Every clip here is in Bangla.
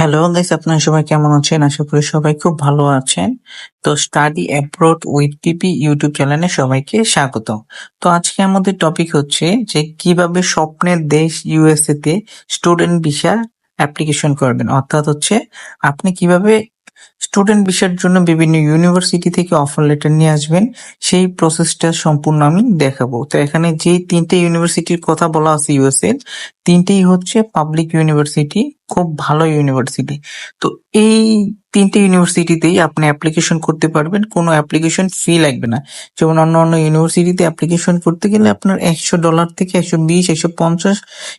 হ্যালো গাইস আপনারা সবাই কেমন আছেন? আশা করি সবাই খুব ভালো আছেন। তো study abroad with PP YouTube চ্যানেলে সবাইকে স্বাগত। তো আজকে আমাদের টপিক হচ্ছে যে কীভাবে স্বপ্নের দেশ ইউএসএ তে স্টুডেন্ট ভিসা অ্যাপ্লিকেশন করবেন। অর্থাৎ হচ্ছে আপনি কীভাবে স্টুডেন্ট বিষয়ের জন্য বিভিন্ন ইউনিভার্সিটি থেকে অফার লেটার নিয়ে আসবেন। সেই প্রসেসটা সম্পূর্ণ আমি দেখাবো। তো এখানে যে তিনটে ইউনিভার্সিটির কথা বলা আছে ইউএসএ তিনটেই হচ্ছে পাবলিক ইউনিভার্সিটি খুব ভালো ইউনিভার্সিটি তো এই তিনটে ইউনিভার্সিটিতেই আপনি অ্যাপ্লিকেশন করতে পারবেন। কোনো অ্যাপ্লিকেশন ফি লাগবে না। যেমন অন্য অন্য ইউনিভার্সিটিতে অ্যাপ্লিকেশন করতে গেলে আপনার একশো ডলার থেকে একশো বিশ, একশো পঞ্চাশ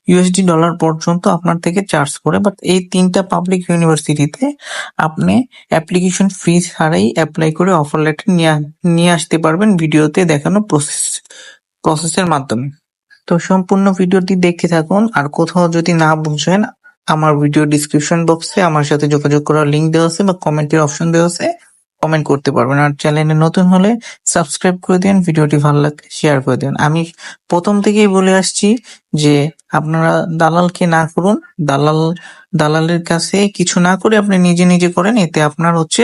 ইউএসডি ডলার পর্যন্ত আপনার থেকে চার্জ করে বাট এই তিনটা পাবলিক ইউনিভার্সিটিতে আপনি অ্যাপ্লিকেশন ফি ছাড়াই অ্যাপ্লাই করে অফার লেটার নিয়ে নিয়ে আসতে পারবেন ভিডিওতে দেখানো প্রসেস প্রসেসের মাধ্যমে। তো সম্পূর্ণ ভিডিওটি দেখতে থাকুন। আর কোথাও যদি না বুঝেন আমার ভিডিও ডিসক্রিপশন বক্সে আমার সাথে যোগাযোগ করার লিঙ্ক দেওয়া আছে বা কমেন্টের অপশন দেওয়া আছে। কমেন্ট করতে পারবেন। আর চ্যানেলে নতুন হলে সাবস্ক্রাইব করে দিন, ভিডিওটি ভালো লাগলে শেয়ার করে দিন। আমি প্রথম থেকেই বলে আসছি যে আপনারা দালালকে না করুন। দালাল, দালালের কাছে কিছু না করে আপনি নিজে নিজে করেন, এতে আপনার হচ্ছে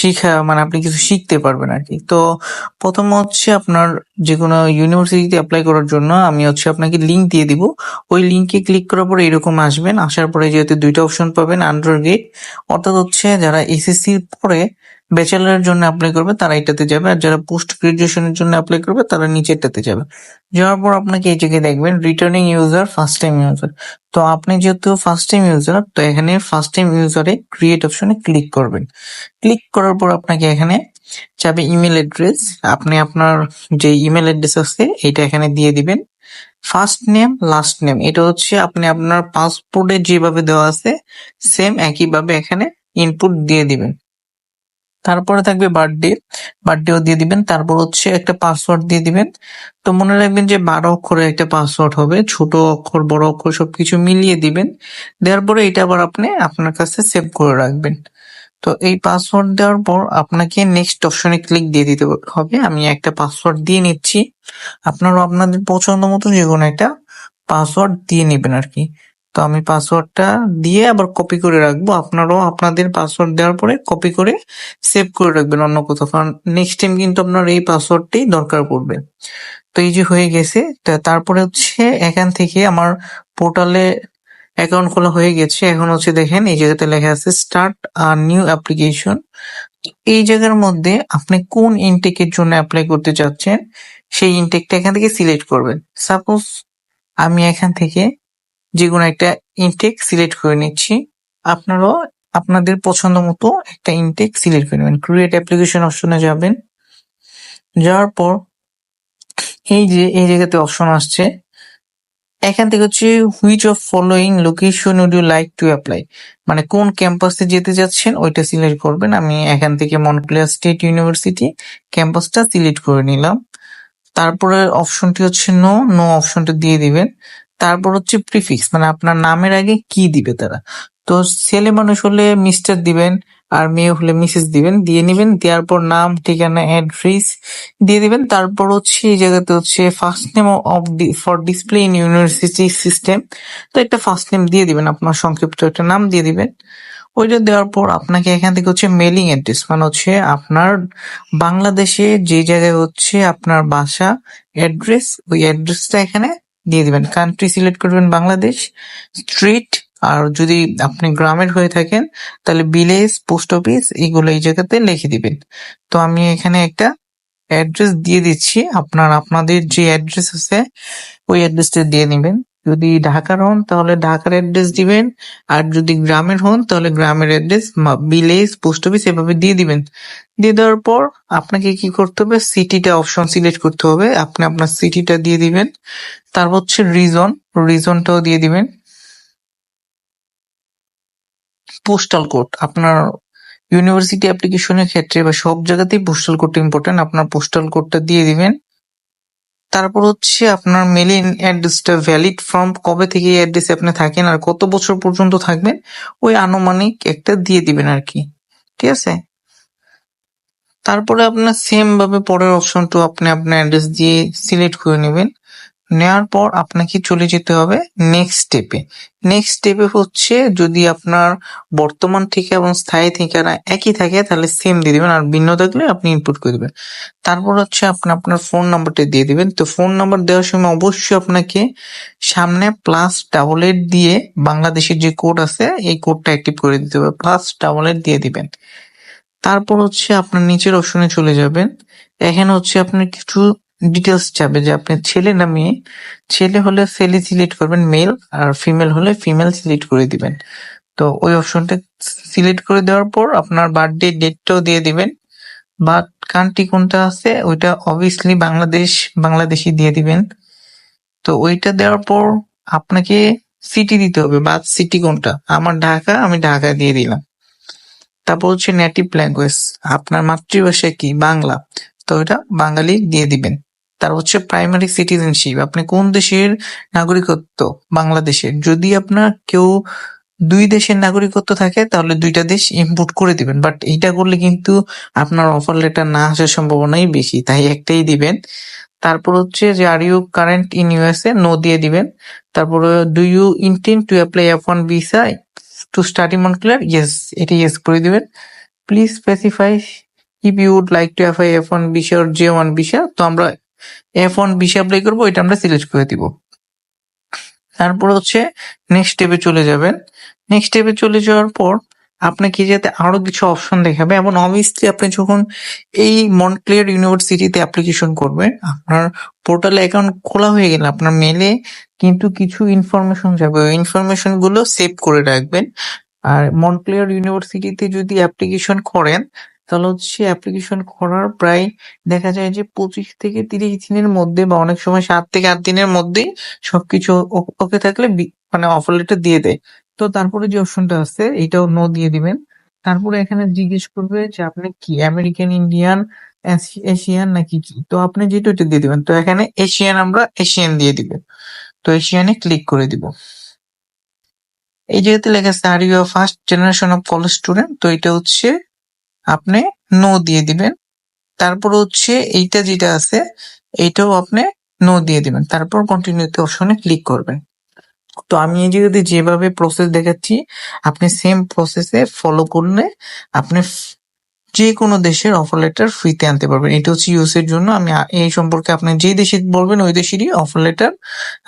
শিখা মানে আপনি কিছু শিখতে পারবেন আর কি। তো প্রথম হচ্ছে আপনার যে কোনো ইউনিভার্সিটিতে অ্যাপ্লাই করার জন্য আমি হচ্ছে আপনাকে লিংক দিয়ে দিব। ওই লিংকে ক্লিক করার পরে এরকম আসবেন। আসার পরে যেহেতু দুইটা অপশন পাবেন আন্ডার গেট অর্থাৎ হচ্ছে যারা এসএসসির পরে ব্যাচেলারের জন্য অ্যাপ্লাই করবে, তারা এটাতে যাবে। আর যারা পোস্ট গ্রাজুয়েশনের জন্য অ্যাপ্লাই করবে, তারা নিচেরটাতে যাবে। যাওয়ার পর আপনাকে এই জায়গায় দেখবেন returning user first time user তো আপনি যেহেতু ফার্স্ট টাইম ইউজার তো এখানে ফার্স্ট টাইম ইউজারে ক্রিয়েট অপশনে ক্লিক করবেন। ক্লিক করার পর আপনাকে এখানে চাবে ইমেল অ্যাড্রেস আপনি আপনার যে ইমেল অ্যাড্রেস আছে, এটা এখানে দিয়ে দিবেন। ফার্স্ট নেম লাস্ট নেম এটা হচ্ছে আপনি আপনার পাসপোর্টে যেভাবে দেওয়া আছে সেম একইভাবে এখানে ইনপুট দিয়ে দিবেন। তারপরে থাকবে বার্থডে বার্থডেও দিয়ে দিবেন। তারপর হচ্ছে একটা পাসওয়ার্ড দিয়ে দিবেন। তো মনে রাখবেন যে বারো অক্ষরের একটা পাসওয়ার্ড হবে, ছোট অক্ষর, বড় অক্ষর সবকিছু মিলিয়ে দিবেন। দেওয়ার পরে এটা আবার আপনি আপনার কাছে সেভ করে রাখবেন। তো এই পাসওয়ার্ড দেওয়ার পর আপনাকে নেক্সট অপশনে ক্লিক দিয়ে দিতে হবে। আমি একটা পাসওয়ার্ড দিয়ে নিচ্ছি। আপনারাও আপনাদের পছন্দ মতো যে কোনো একটা পাসওয়ার্ড দিয়ে নেবেন আর কি। তো আমি পাসওয়ার্ডটা দিয়ে আবার কপি করে রাখব। আপনারাও আপনাদের পাসওয়ার্ড দেওয়ার পরে কপি করে সেভ করে রাখবেন অন্য কোথাও। কারণ নেক্সট টাইম কিন্তু আপনার এই পাসওয়ার্ডটাই দরকার পড়বে। তো এই যে হয়ে গেছে তারপরে হচ্ছে এখান থেকে আমার পোর্টালে অ্যাকাউন্ট খোলা হয়ে গেছে। এখন হচ্ছে দেখেন, এই জায়গাতে লেখা আছে স্টার্ট আর নিউ অ্যাপ্লিকেশন এই জায়গার মধ্যে আপনি কোন ইনটেকের জন্য অ্যাপ্লাই করতে চাচ্ছেন, সেই ইনটেকটা এখান থেকে সিলেক্ট করবেন। সাপোজ আমি এখান থেকে যে কোনো একটা ইনটেক সিলেক্ট করে নিচ্ছি। আপনারাও আপনাদের পছন্দ মতো একটা ইনটেক সিলেক্ট করে নেবেন। ক্রিয়েট অ্যাপ্লিকেশন অপশনে যাবেন। যাওয়ার পর এই যে, এই জায়গাতে অপশন আসছে। এখান থেকে হচ্ছে which of following location would you like to apply মানে কোন ক্যাম্পাসে যেতে যাচ্ছেন, ওইটা সিলেক্ট করবেন। আমি এখান থেকে মনক্লেয়ার স্টেট ইউনিভার্সিটি ক্যাম্পাসটা সিলেক্ট করে নিলাম। তারপরে অপশনটি হচ্ছে নো নো অপশনটা দিয়ে দিবেন। তারপর হচ্ছে প্রিফিক্স মানে আপনার নামের আগে কি দিবে তারা? তো ছেলে মানুষ হলে মিস্টার দিবেন আর মেয়ে হলে মিসেস দিবেন, দিয়ে নিবেন, দেওয়ার পর নাম, ঠিকানা অ্যাড্রেস দিয়ে দিবেন। তারপর হচ্ছে এই জায়গাতে হচ্ছে first name of the for display in university system তো একটা ফার্স্ট নেম দিয়ে দিবেন, আপনার সংক্ষিপ্ত একটা নাম দিয়ে দিবেন। ওইটা দেওয়ার পর আপনাকে এখান থেকে হচ্ছে মেলিং অ্যাড্রেস মানে হচ্ছে আপনার বাংলাদেশে যে জায়গায় হচ্ছে আপনার বাসা অ্যাড্রেস ওই অ্যাড্রেসটা এখানে দিয়ে দিবেন। কান্ট্রি সিলেক্ট করবেন বাংলাদেশ স্ট্রিট আর যদি আপনি গ্রামের হয়ে থাকেন, তাহলে ভিলেজ পোস্ট অফিস এইগুলো এই জায়গাতে লিখে দিবেন। তো আমি এখানে একটা অ্যাড্রেস দিয়ে দিচ্ছি। আপনার, আপনাদের যে অ্যাড্রেস আছে, ওই অ্যাড্রেসটা দিয়ে নেবেন যদি ঢাকার হন, তাহলে ঢাকার অ্যাড্রেস দিবেন। আর যদি গ্রামের হন, তাহলে গ্রামের অ্যাড্রেস ভিলেজ পোস্ট অফিস এভাবে দিয়ে দিবেন। দিয়ে দেওয়ার পর আপনাকে কি করতে হবে? সিটিটা অপশন সিলেক্ট করতে হবে। আপনি আপনার সিটিটা দিয়ে দিবেন। তারপর হচ্ছে রিজন রিজনটাও দিয়ে দিবেন। পোস্টাল কোড আপনার ইউনিভার্সিটি অ্যাপ্লিকেশনের ক্ষেত্রে বা সব জায়গাতেই পোস্টাল কোডটা ইম্পর্টেন্ট আপনার পোস্টাল কোডটা দিয়ে দিবেন। তারপর হচ্ছে আপনার মেলিং অ্যাড্রেসটা ভ্যালিড ফ্রম কবে থেকে এই অ্যাড্রেসে আপনি থাকেন আর কত বছর পর্যন্ত থাকবেন, ওই আনুমানিক একটা দিয়ে দিবেন আর কি। ঠিক আছে? তারপরে আপনার সেম ভাবে পরের অপশনটু আপনি আপনার অ্যাড্রেস দিয়ে সিলেক্ট করে নেবেন। নেওয়ার পর আপনাকে চলে যেতে হবে নেক্সট স্টেপে নেক্সট স্টেপে হচ্ছে যদি আপনার বর্তমান ঠিকা এবং স্থায়ী ঠিকানা একই থাকে, তাহলে সেম দিয়ে দিবেন। আর ভিন্ন থাকলে আপনি ইনপুট করে দেবেন। তারপর হচ্ছে আপনি আপনার ফোন নাম্বারটা দিয়ে দিবেন। তো ফোন নাম্বার দেওয়ার সময় অবশ্যই আপনাকে সামনে প্লাস ডাবল এইট দিয়ে বাংলাদেশের যে কোড আছে, এই কোডটা অ্যাক্টিভ করে দিতে হবে। প্লাস ডাবল এইট দিয়ে দিবেন। তারপর হচ্ছে আপনার নিচের অপশনে চলে যাবেন। এখানে হচ্ছে আপনার কিছু ডিটেলস যাবে যে আপনি ছেলে না মেয়ে, ছেলে হলে ছেলে সিলেক্ট করবেন মেল আর ফিমেল হলে ফিমেল সিলেক্ট করে দিবেন। তো ওই অপশনটা সিলেক্ট করে দেওয়ার পর আপনার বার্থডে ডেটটাও দিয়ে দিবেন। বা কান্ট্রি কোনটা আছে ওইটা অবভিয়াসলি বাংলাদেশ বাংলাদেশি দিয়ে দিবেন। তো ওইটা দেওয়ার পর আপনাকে সিটি দিতে হবে বা সিটি কোনটা? আমার ঢাকা, আমি ঢাকা দিয়ে দিলাম। তারপর হচ্ছে নেটিভ ল্যাঙ্গুয়েজ আপনার মাতৃভাষা কি? বাংলা। তো এটা বাঙালি দিয়ে দিবেন। তার হচ্ছে প্রাইমারি সিটিজেনশিপ আপনি কোন দেশের নাগরিকত্ব? বাংলাদেশের। যদি আপনার কেউ দুই দেশের নাগরিকত্ব থাকে, তাহলে দুইটা দেশ ইম্পোর্ট করে দিবেন। বাট এইটা করলে কিন্তু আপনার অফার লেটার না আসার সম্ভাবনাই বেশি। তাই একটাই দিবেন। তারপর হচ্ছে যে are you current in USA no দিয়ে দিবেন। তারপরে do you intend to apply F one visa to study Montclair yes এটা ইয়েস করে দিবেন। Please specify if you would like to apply F one visa J one visa তো আমরা এফ ওয়ান ভিসা অ্যাপ্লাই করব এটা আমরা সিলেক্ট করে দিব। তারপর হচ্ছে নেক্সট স্টেপে চলে যাবেন। নেক্সট স্টেপে চলে যাওয়ার পর আপনাকে যাতে আরও কিছু অপশন দেখাবে। এবং অবভিয়াসলি আপনি যখন এই মন্টক্লিয়ার ইউনিভার্সিটিতে অ্যাপ্লিকেশন করবেন, আপনার পোর্টালে অ্যাকাউন্ট খোলা হয়ে গেলে আপনার মেলে কিন্তু কিছু ইনফরমেশন যাবে। ওই ইনফরমেশনগুলো সেভ করে রাখবেন। আর মন্টক্লিয়ার ইউনিভার্সিটিতে যদি অ্যাপ্লিকেশন করেন তাহলে হচ্ছে অ্যাপ্লিকেশন করার প্রায় দেখা যায় যে পঁচিশ থেকে তিরিশ দিনের মধ্যে বা অনেক সময় সাত থেকে আট দিনের মধ্যেই সবকিছু ওকে থাকলে মানে অফার লেটার দিয়ে দেয়। তো তারপরে যে অপশনটা আছে, এটাও নো দিয়ে দিবেন। তারপরে এখানে জিজ্ঞেস করবে যে আপনি কি আমেরিকান ইন্ডিয়ান এশিয়ান নাকি কি? তো আপনি যেটা ওইটা দিয়ে দিবেন, তো এখানে এশিয়ান আমরা এশিয়ান দিয়ে দিব। তো এশিয়ানে ক্লিক করে দিব। এই যেহেতু লেখা আছে are you first generation of college student তো এটা হচ্ছে আপনি নো দিয়ে দিবেন। তারপর হচ্ছে এইটা যেটা আছে, এইটাও আপনি নো দিয়ে দিবেন। তারপর কন্টিনিউতে অপশনে ক্লিক করবেন। তো আমি এই যে যেভাবে প্রসেস দেখাচ্ছি, আপনি সেম প্রসেসে ফলো করলে আপনি যে কোনো দেশের অফার লেটার ফ্রিতে আনতে পারবেন। এটা হচ্ছে ইউএস এর জন্য। আমি এই সম্পর্কে আপনি যে দেশে বলবেন, ওই দেশেরই অফার লেটার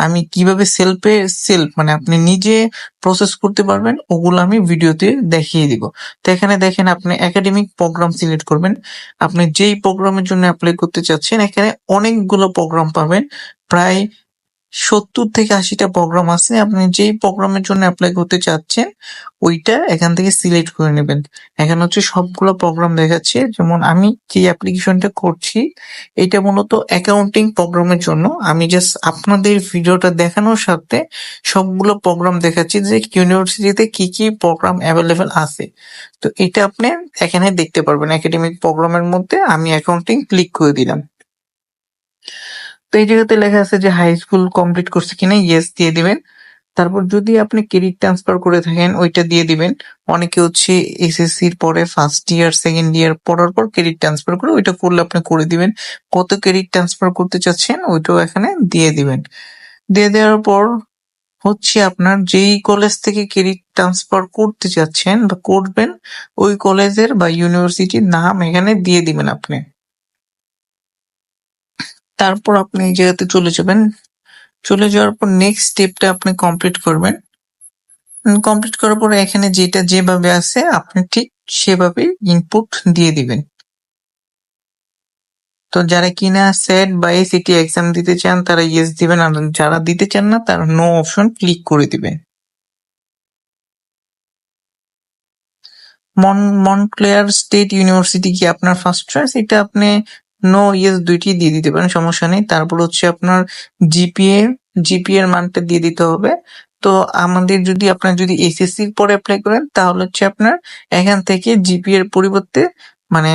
আমি কীভাবে সেলফে সেলফ মানে আপনি নিজে প্রসেস করতে পারবেন, ওগুলো আমি ভিডিওতে দেখিয়ে দিব। তো এখানে দেখেন, আপনি একাডেমিক প্রোগ্রাম সিলেক্ট করবেন। আপনি যেই প্রোগ্রামের জন্য অ্যাপ্লাই করতে চাচ্ছেন, এখানে অনেকগুলো প্রোগ্রাম পাবেন। প্রায় সত্তর থেকে আশিটা প্রোগ্রাম আছে। আপনি যেই প্রোগ্রামের জন্য অ্যাপ্লাই করতে চাচ্ছেন, ওইটা এখান থেকে সিলেক্ট করে নেবেন। এখানে হচ্ছে সবগুলো প্রোগ্রাম দেখাচ্ছে। যেমন আমি যে অ্যাপ্লিকেশনটা করছি, এটা মূলত অ্যাকাউন্টিং প্রোগ্রামের জন্য। আমি জাস্ট আপনাদের ভিডিওটা দেখানোর সাথে সবগুলো প্রোগ্রাম দেখাচ্ছি যে ইউনিভার্সিটিতে কি কি প্রোগ্রাম অ্যাভেলেবেল আছে। তো এটা আপনি এখানে দেখতে পারবেন একাডেমিক প্রোগ্রামের মধ্যে। আমি অ্যাকাউন্টিং ক্লিক করে দিলাম। তো এই জায়গাতে লেখা আছে যে হাই স্কুল কমপ্লিট করছে কিনা ইয়েস দিয়ে দিবেন। তারপর যদি আপনি ক্রেডিট ট্রান্সফার করে থাকেন, ওইটা দিয়ে দিবেন। অনেকে হচ্ছে এসএসসির পরে ফার্স্ট ইয়ার সেকেন্ড ইয়ার পড়ার পর ক্রেডিট ট্রান্সফার করে ওইটা করলে আপনি করে দিবেন। কত ক্রেডিট ট্রান্সফার করতে চাচ্ছেন, ওইটাও এখানে দিয়ে দিবেন। দিয়ে দেওয়ার পর হচ্ছে আপনার যেই কলেজ থেকে ক্রেডিট ট্রান্সফার করতে চাচ্ছেন বা করবেন, ওই কলেজের বা ইউনিভার্সিটির নাম এখানে দিয়ে দিবেন আপনি। তারপর আপনি এই জায়গাতে চলে যাবেন। চলে যাওয়ার পর নেক্সট স্টেপটা আপনি কমপ্লিট করবেন। কমপ্লিট করার পর এখানে যেটা যেভাবে আছে, আপনি ঠিক সেভাবে ইনপুট দিয়ে দিবেন। তো যারা কিনা সেট বা এসিটি এক্সাম দিতে চান, তারা ইয়েস দিবেন। আর যারা দিতে চান না, তারা নো অপশন ক্লিক করে দিবেন। মন মনক্লেয়ার স্টেট ইউনিভার্সিটি কি আপনার ফার্স্ট চয়েস এটা আপনি নো ইয়েস দুইটি দিয়ে দিতে পারেন, সমস্যা নেই। তারপর হচ্ছে আপনার জিপিএ জিপিএ এর মানটা দিয়ে দিতে হবে। তো আমাদের যদি আপনার যদি এসএসসি পরে অ্যাপ্লাই করেন, তাহলে হচ্ছে আপনার এখান থেকে জিপিএ এর পরিবর্তে মানে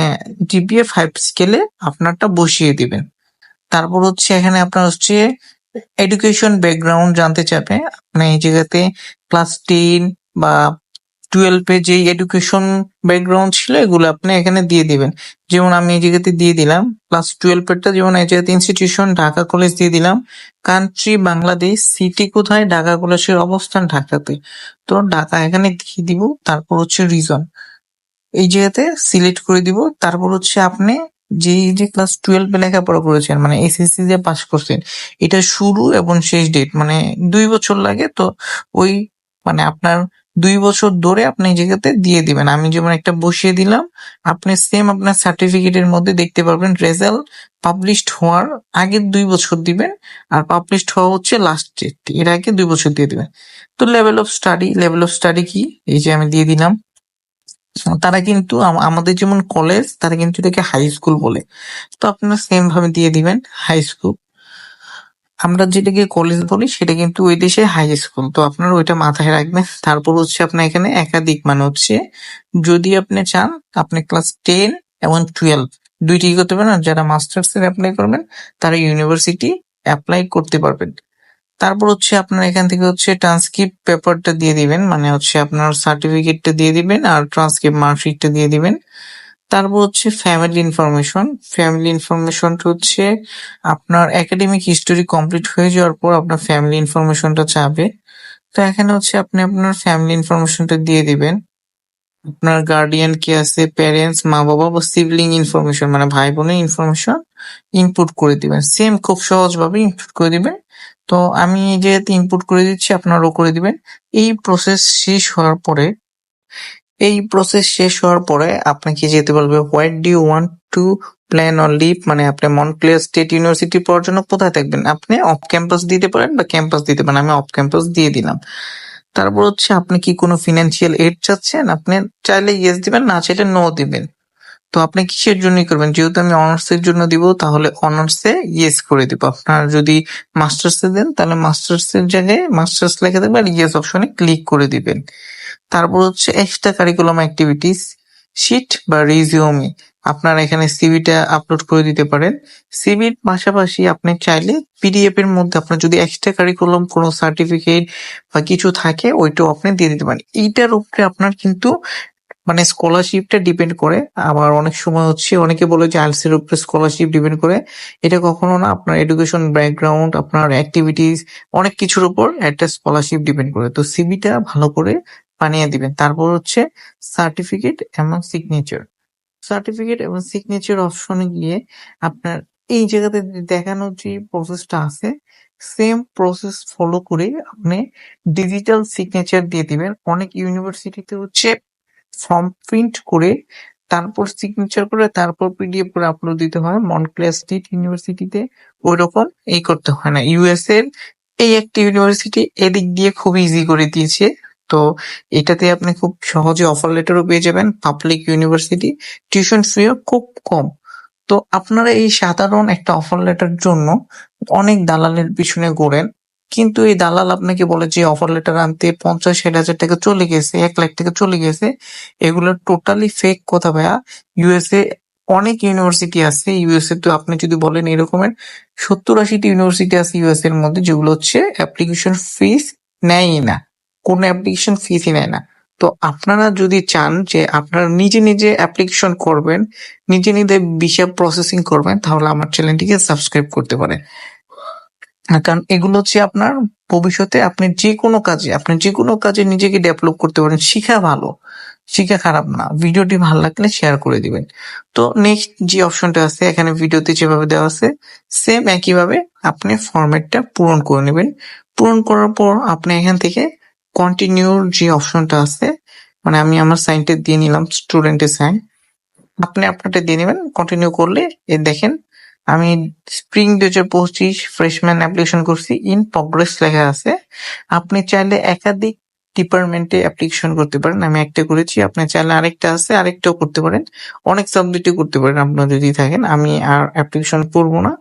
জিপিএ ফাইভ স্কেলে আপনারটা বসিয়ে দিবেন। তারপর হচ্ছে এখানে আপনার হচ্ছে এডুকেশন ব্যাকগ্রাউন্ড জানতে চাবে আপনি এই জায়গাতে ক্লাস টেন বা টুয়েলভে যে এডুকেশন ব্যাকগ্রাউন্ড ছিল, এগুলো আপনি এখানে দিয়ে দিবেন। যেমন আমি এই জায়গাতে দিয়ে দিলাম ক্লাস টুয়েলভেরটা যেমন এই জায়গাতে ইনস্টিটিউশন ঢাকা কলেজ দিয়ে দিলাম। কান্ট্রি বাংলাদেশ সিটি কোথায়, ঢাকা কলেজের অবস্থান ঢাকাতে। তো ঢাকা এখানে দিয়ে দিব, তারপর হচ্ছে রিজন এই জায়গাতে সিলেক্ট করে দিব, তারপর হচ্ছে আপনি যে যে ক্লাস টুয়েলভে লেখাপড়া করেছেন মানে এসএসসি যে পাস করছেন, এটা শুরু এবং শেষ ডেট মানে দুই বছর লাগে, তো ওই মানে আপনার দুই বছর ধরে আপনি জায়গাতে দিয়ে দিবেন। আমি যেমন একটা বসিয়ে দিলাম, আপনি সেম আপনার সার্টিফিকেটের মধ্যে দেখতে পারবেন রেজাল্ট পাবলিশড হওয়ার আগের দুই বছর দিবেন আর পাবলিশড হওয়া হচ্ছে লাস্ট ডেট এর আগে দুই বছর দিয়ে দিবেন। তো level of study level of study কি? এই যে আমি দিয়ে দিলাম। তারা কিন্তু আমাদের যেমন কলেজ তারা কিন্তু এটাকে হাই স্কুল বলে। তো আপনারা সেম ভাবে দিয়ে দিবেন হাই স্কুল আমরা যেটাকে কলেজ বলি, সেটা কিন্তু ওই দেশে হাই স্কুল তো আপনারা ওইটা মাথায় রাখবেন। তারপর হচ্ছে আপনার এখানে একাধিক মানে হচ্ছে, যদি আপনি চান, আপনি ক্লাস টেন এবং টুয়েলভ দুইটি করতে পারেন আর যারা মাস্টার্স এর অ্যাপ্লাই করবেন, তারা ইউনিভার্সিটি অ্যাপ্লাই করতে পারবেন। তারপর হচ্ছে আপনার এখান থেকে হচ্ছে ট্রান্সক্রিপ্ট পেপারটা দিয়ে দিবেন। মানে হচ্ছে আপনার সার্টিফিকেটটা দিয়ে দিবেন আর ট্রান্সক্রিপ্ট মার্কশিটটা দিয়ে দিবেন। তারপর হচ্ছে ফ্যামিলি ইনফরমেশন ফ্যামিলি ইনফরমেশনটা হচ্ছে আপনার একাডেমিক হিস্টোরি কমপ্লিট হয়ে যাওয়ার পর আপনার ফ্যামিলি ইনফরমেশনটা চাবে। তো এখানে হচ্ছে আপনি আপনার ফ্যামিলি ইনফরমেশনটা দিয়ে দিবেন। আপনার গার্ডিয়ান কে আছে প্যারেন্টস মা বাবা বা সিবলিং ইনফরমেশন মানে ভাই বোনের ইনফরমেশন ইনপুট করে দিবেন। সেম খুব সহজ ভাবে ইনপুট করে দিবেন। তো আমি যেহেতু ইনপুট করে দিচ্ছি, আপনারাও করে দিবেন। এই প্রসেস শেষ হওয়ার পরে এই প্রসেস শেষ হওয়ার পরে আপনাকে যেতে বলবে? What do you want to plan on live মানে আপনি মনক্লেয়ার স্টেট ইউনিভার্সিটি পড়ার জন্য কোথায় থাকবেন? আপনি অফ ক্যাম্পাস দিতে পারেন বা ক্যাম্পাস দিতে পারেন। আমি অফ ক্যাম্পাস দিয়ে দিলাম। তারপর হচ্ছে আপনি কি কোনো ফিনান্সিয়াল এড চাচ্ছেন? আপনি চাইলে ইয়েস দিবেন, না চাইলে নো দিবেন। তো আপনি কিসের জন্যই করবেন? যেহেতু আমি অনার্স এর জন্য দিব, তাহলে অনার্স ইয়েস করে দিব। আপনার যদি মাস্টার্স দেন, তাহলে মাস্টার্স এর জায়গায় মাস্টার্স লেখা দেবেন আর ইয়েস অপশনে ক্লিক করে দিবেন। তারপর হচ্ছে এক্সট্রা কারিকুলাম অ্যাক্টিভিটিস শিট বা রিজিউমি আপনারা এখানে সিভিটা আপলোড করে দিতে পারেন। সিভির পাশাপাশি আপনি চাইলে পিডিএফ এর মধ্যে আপনার যদি এক্সট্রা কারিকুলাম কোনো সার্টিফিকেট বা কিছু থাকে, ওইটাও আপনি দিয়ে দিতে পারেন। এইটার উপরে আপনার কিন্তু মানে স্কলারশিপটা ডিপেন্ড করে। আবার অনেক সময় হচ্ছে অনেকে বলে যে আইএলস এর উপরে স্কলারশিপ ডিপেন্ড করে। এটা কখনো না, আপনার এডুকেশন ব্যাকগ্রাউন্ড আপনার অ্যাক্টিভিটিস অনেক কিছুর উপর একটা স্কলারশিপ ডিপেন্ড করে। তো সিভিটা ভালো করে বানিয়ে দিবেন। তারপর হচ্ছে সার্টিফিকেট এবং সিগনেচার সার্টিফিকেট এবং সিগনেচার অপশনে গিয়ে আপনার এই জায়গাতে দেখানো যে প্রসেসটা আছে সেম প্রসেস ফলো করে আপনি ডিজিটাল সিগনেচার দিয়ে দিবেন। অনেক ইউনিভার্সিটিতে হচ্ছে ফর্ম প্রিন্ট করে তারপর সিগনেচার করে তারপর পিডিএফ করে আপলোড দিতে হয়। মনক্লেয়ার স্টেট ইউনিভার্সিটিতে ওই রকম এই করতে হয় না। ইউএস এর এই একটি ইউনিভার্সিটি এদিক দিয়ে খুব ইজি করে দিয়েছে। তো এটাতে আপনি খুব সহজে অফার লেটারও পেয়ে যাবেন পাবলিক ইউনিভার্সিটি টিউশন ফিও খুব কম। তো আপনারা এই সাধারণ একটা অফার লেটার জন্য অনেক দালালের পিছনে ঘোরেন, কিন্তু এই দালাল আপনাকে বলে যে অফার লেটার আনতে পঞ্চাশ, ষাট হাজার টাকা চলে গেছে, এক লাখ টাকা চলে গেছে এগুলো টোটালি ফেক কথা ভাইয়া। ইউএসএ অনেক ইউনিভার্সিটি আছে ইউএসএ তো আপনি যদি বলেন এরকমের সত্তর, আশিটি ইউনিভার্সিটি আছে ইউএস এর মধ্যে, যেগুলো হচ্ছে অ্যাপ্লিকেশন ফিস নেয়ই না। কোনো অ্যাপ্লিকেশন ফিসই নেয় না। তো আপনারা যদি চান যে আপনারা নিজে নিজে অ্যাপ্লিকেশন করবেন, নিজে নিজে ভিসা প্রসেসিং করবেন, তাহলে আমার চ্যানেলটিকে সাবস্ক্রাইব করতে পারেন। কারণ এগুলো হচ্ছে আপনার ভবিষ্যতে আপনি যে কোনো কাজে, আপনি যে কোনো কাজে নিজেকে ডেভেলপ করতে পারেন, শিখা ভালো, শিখা খারাপ না। ভিডিওটি ভালো লাগলে শেয়ার করে দিবেন। তো নেক্সট যে অপশনটা আছে, এখানে ভিডিওতে যেভাবে দেওয়া আছে সেম একইভাবে আপনি ফরম্যাটটা পূরণ করে নেবেন। পূরণ করার পর আপনি এখান থেকে কন্টিনিউর যে অপশনটা আছে মানে আমি আমার সাইনটা দিয়ে নিলাম স্টুডেন্টের সাইন আপনি আপনারটা দিয়ে নেবেন কন্টিনিউ করলে এ দেখেন, আমি স্প্রিং দুই হাজার পঁচিশ ফ্রেশম্যান অ্যাপ্লিকেশন করছি ইন প্রগ্রেস লেখা আছে, আপনি চাইলে একাধিক ডিপার্টমেন্টে অ্যাপ্লিকেশন করতে পারেন, আমি একটা করেছি, আপনি চাইলে আরেকটা আছে, আরেকটাও করতে পারেন, অনেক সাবজেক্টে করতে পারেন, আপনার যদি থাকেন, আমি আর অ্যাপ্লিকেশন করব না,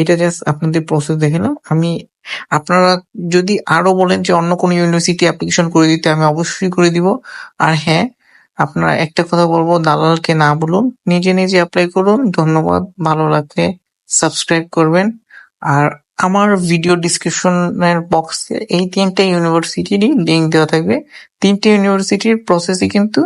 এটা জাস্ট আপনাদের প্রসেস দেখালাম আমি আপনারা যদি আরও বলেন যে অন্য কোনো ইউনিভার্সিটি অ্যাপ্লিকেশন করে দিতে আমি অবশ্যই করে দিব। আর হ্যাঁ আপনারা একটা কথা বলব, দালালকে না বলুন, নিজে নিজে অ্যাপ্লাই করুন। ধন্যবাদ, ভালো লাগলে সাবস্ক্রাইব করবেন। আর আমার ভিডিও ডিসক্রিপশনের বক্সে এই তিনটে ইউনিভার্সিটিরই লিঙ্ক দেওয়া থাকবে। তিনটে ইউনিভার্সিটির প্রসেসই কিন্তু